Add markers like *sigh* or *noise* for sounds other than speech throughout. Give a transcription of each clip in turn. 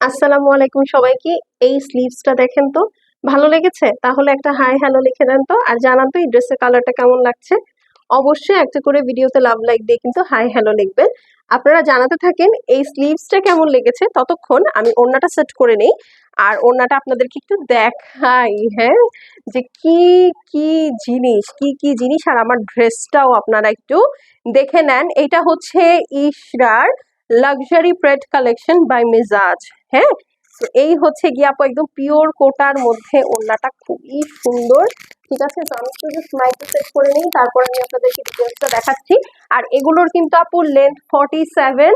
আসসালামু আলাইকুম সবাইকে। এই স্লিভসটা দেখেন তো, ভালো লেগেছে? তাহলে একটা হাই হ্যালো লিখে দেন তো, আর জানান তো এই ড্রেসের কালারটা কেমন লাগছে। অবশ্যই একটা করে ভিডিওতে লাভ লাইক দিয়ে কিন্তু হাই হ্যালো লিখবেন। আপনারা জানাতে থাকেন এই স্লিভসটা কেমন লেগেছে? ততক্ষণ আমি ওড়নাটা সেট করে নেই, আর ওড়নাটা আপনাদেরকে একটু দেখাই হ্যাঁ? যে কি কি জিনিস, কি কি জিনিস, আর আমার ড্রেসটাও আপনারা একটু দেখে নেন। এটা হচ্ছে Ishrar luxury pret collection by Mezaj হ্যাঁ? তো এই হচ্ছে গিয়ে আপু একদম পিওর কোটার মধ্যে ওড়নাটা খুবই সুন্দর, ঠিক আছে? তো আমি একটু সেট করে নিই, তারপর আমি আপনাদেরকে ডিটেলসটা দেখাচ্ছি। আর এগুলোর কিন্তু আপু length forty seven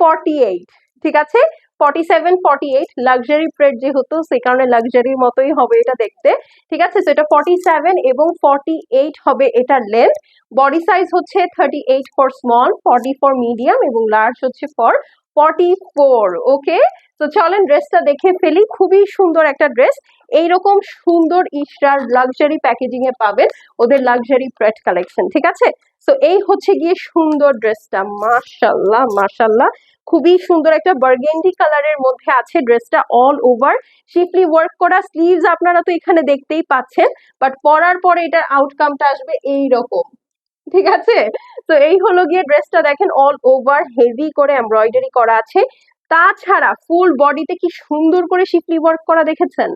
forty eight ঠিক আছে? Forty seven forty eight luxury pret যেহেতু, সেই কারণে লাক্সারির মতোই হবে এটা দেখতে। ঠিক আছে? তো এটা ফর্টি সেভেন এবং ফর্টি এইট হবে এটার লেন্থ বডি সাইজ হচ্ছে thirty eight for small forty for medium এবং লার্জ হচ্ছে ফর ফর্টি ফোর ওকে তো চলেন ড্রেসটা দেখে ফেলি। খুবই সুন্দর একটা ড্রেস। এইরকম সুন্দর ইশরার লাক্সারি প্যাকেজিং এ পাবেন ওদের লাক্সারি প্রেড কালেকশন ঠিক আছে? তো এই হচ্ছে গিয়ে সুন্দর ড্রেসটা। মাশাল্লাহ মাশাল্লাহ খুবই সুন্দর একটা বার্গেন্ডি কালারের মধ্যে আছে ড্রেসটা অল ওভার শিফলি ওয়ার্ক করা স্লিভস আপনারা তো এখানে দেখতেই পাচ্ছেন বাট পরার পরে এটার আউটকামটা আসবে এই রকম ঠিক আছে? তো এই হলো গিয়ে ড্রেসটা দেখেন অল ওভার হেভি করে এমব্রয়ডারি করা আছে। তাছাড়া ফুল বডিতে কি সুন্দর করে শিপলি ওয়ার্ক করা দেখেছেন?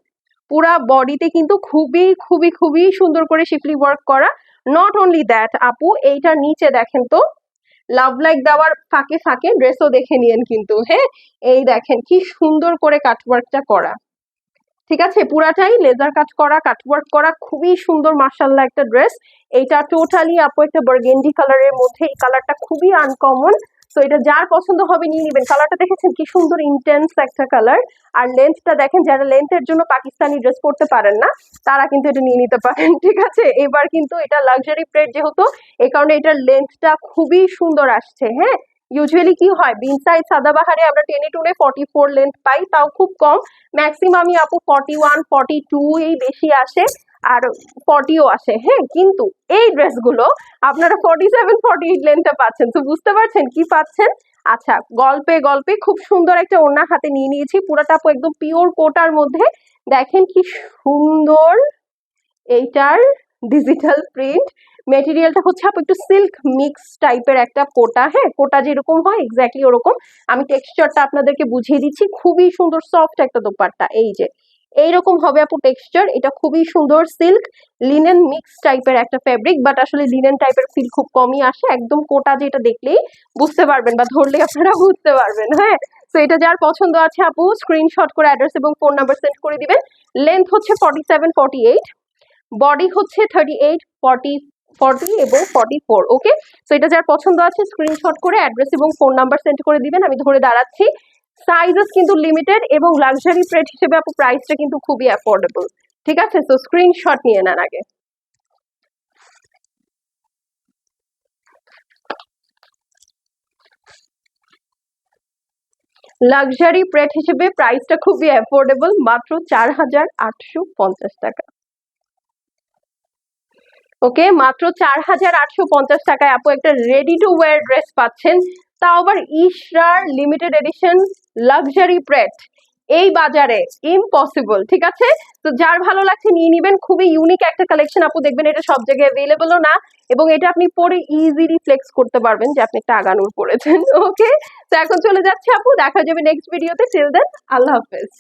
পুরা বডিতে কিন্তু খুবই খুবই খুবই সুন্দর করে শিপলি ওয়ার্ক করা। নট অনলি দ্যাট আপু এইটার নিচে দেখেন তো লাভ লাইক দেওয়ার ফাঁকে ফাঁকে ড্রেসও দেখে নিয়েন কিন্তু হ্যাঁ? এই দেখেন কি সুন্দর করে কাটওয়ার্কটা করা। ঠিক আছে? পুরাটাই লেজার কাট করা কাটওয়ার্ক করা, খুবই সুন্দর মার্শাল্লাহ একটা ড্রেস এটা টোটালি আপু একটা বার্গেন্ডি কালারের মধ্যে, এই কালারটা খুবই আনকমন তো এটা যার পছন্দ হবে নিয়ে নেবেন। কালারটা দেখেছেন? কি সুন্দর ইন্টেন্স একটা কালার আর লেন্থটা দেখেন, যারা লেন্থের জন্য পাকিস্তানি ড্রেস পরতে পারেন না, তারা কিন্তু এটা নিয়ে নিতে পারেন, *laughs* ঠিক আছে? এবার কিন্তু এটা লাক্সারি প্লেট যেহেতু, এই কারণে এটার লেন্থটা খুবই সুন্দর আসছে হ্যাঁ? ইউজুয়ালি কি হয়? বিন সাইজ সাদাবাহারে আমরা টেনে টুনে ফর্টি ফোর লেন্থ পাই, তাও খুব কম। ম্যাক্সিমামই আপু ফর্টি ওয়ান ফর্টি টু এই বেশি আসে। আর ফর্টিও আসে হ্যাঁ? কিন্তু এই ড্রেসগুলো আপনারা ফর্টি সেভেন ফর্টি এইট লেন্থটা পাচ্ছেন। তো বুঝতে পারছেন কি পাচ্ছেন? আচ্ছা গল্পে গল্পে খুব সুন্দর একটা ওড়না হাতে নিয়ে নিয়েছি। পুরোটা একদম পিওর কোটার মধ্যে। দেখেন কি সুন্দর এইটার ডিজিটাল প্রিন্ট মেটেরিয়ালটা হচ্ছে আপু একটু সিল্ক মিক্স টাইপের একটা কোটা হ্যাঁ? কোটা যেরকম হয় এক্স্যাক্টলি ওরকম। আমি টেক্সচারটা আপনাদেরকে বুঝিয়ে দিচ্ছি। খুবই সুন্দর সফট একটা দোপাট্টা। এই যে এইরকম হবে আপু টেক্সচার এটা খুবই সুন্দর সিল্ক লিনেন মিক্স টাইপের একটা ফেব্রিক বাট আসলে লিনেন টাইপের ফিল খুব কমই আসে, একদম কোটা যেটা দেখলেই বুঝতে পারবেন বা ধরলে আপনারা *laughs* বুঝতে পারবেন হ্যাঁ? তো এটা যার পছন্দ আছে আপু স্ক্রিনশট করে অ্যাড্রেস এবং ফোন নাম্বার সেন্ড করে দিবেন। লেন্থ হচ্ছে forty seven forty eight body হচ্ছে থার্টি এইট ফর্টি ফর্টি এবং ফর্টি ফোর ওকে তো এটা যার পছন্দ আছে স্ক্রিনশট করে অ্যাড্রেস এবং ফোন নাম্বার সেন্ড করে দিবেন, আমি ধরে দাঁড়াচ্ছি। সাইজেস কিন্তু লিমিটেড এবং লাক্সারি প্রেট হিসেবে আপু প্রাইসটা কিন্তু খুবই অ্যাফোর্ডেবল ঠিক আছে? তো স্ক্রিনশট নিয়ে নেন আগে। লাক্সারি প্রেট হিসেবে প্রাইসটা খুবই অ্যাফোর্ডেবল মাত্র চার হাজার আটশো পঞ্চাশ টাকা। ওকে মাত্র চার হাজার আটশো পঞ্চাশ টাকায় আপু একটা রেডি টু ওয়ার ড্রেস পাচ্ছেন। তাও আবার Ishrar limited edition luxury pret এই বাজারে ইম্পসিবল ঠিক আছে? তো যার ভালো লাগছে নিয়ে নিবেন, খুবই ইউনিক একটা কালেকশন আপু দেখবেন এটা সব জায়গায় অ্যাভেলেবলও না, এবং এটা আপনি পরে ইজিলি ফ্লেক্স করতে পারবেন যে আপনি একটা আগানোর পড়েছেন ওকে *laughs* তো এখন চলে যাচ্ছে, আপু, দেখা যাবে নেক্সট ভিডিওতে টিল দেন আল্লাহ হাফেজ।